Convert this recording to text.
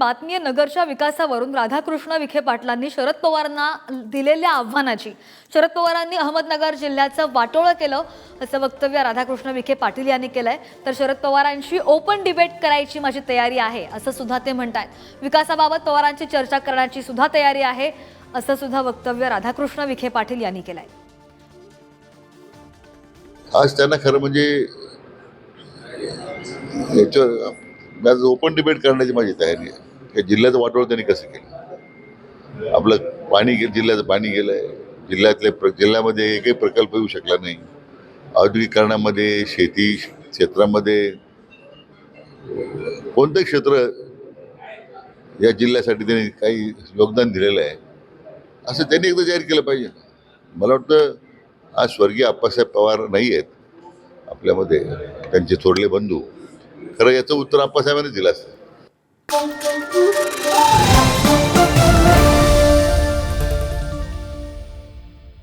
बातमी नगरच्या विकासावरून राधाकृष्ण विखे पाटलांनी शरद पवारांना दिलेल्या आव्हानाची. शरद पवारांनी अहमदनगर जिल्ह्याचं वाटोळं केलं असं वक्तव्य राधाकृष्ण विखे पाटील यांनी केलंय. तर शरद पवारांशी ओपन डिबेट करायची माझी तयारी आहे असं सुद्धा ते म्हणतायत. विकासाबाबत पवारांची चर्चा करण्याची सुद्धा तयारी आहे असं सुद्धा वक्तव्य राधाकृष्ण विखे पाटील यांनी केलंय. आज त्यांना खरं म्हणजे ओपन डिबेट करण्याची माझी तयारी आहे. या जिल्ह्याचं वाटोळ त्यांनी कसं केलं? आपलं पाणी गे जिल्ह्याचं पाणी गेलं आहे जिल्ह्यातले प्र जिल्ह्यामध्ये एकही प्रकल्प येऊ शकला नाही. औद्योगिकरणामध्ये शेती क्षेत्रामध्ये कोणतं क्षेत्र या जिल्ह्यासाठी त्यांनी काही योगदान दिलेलं आहे असं त्यांनी एकदा जाहीर केलं पाहिजे. मला वाटतं आज स्वर्गीय आप्पासाहेब पवार नाही आहेत आपल्यामध्ये. त्यांचे थोरले बंधू. खरं याचं उत्तर आप्पासाहेबांनी दिलं असतं.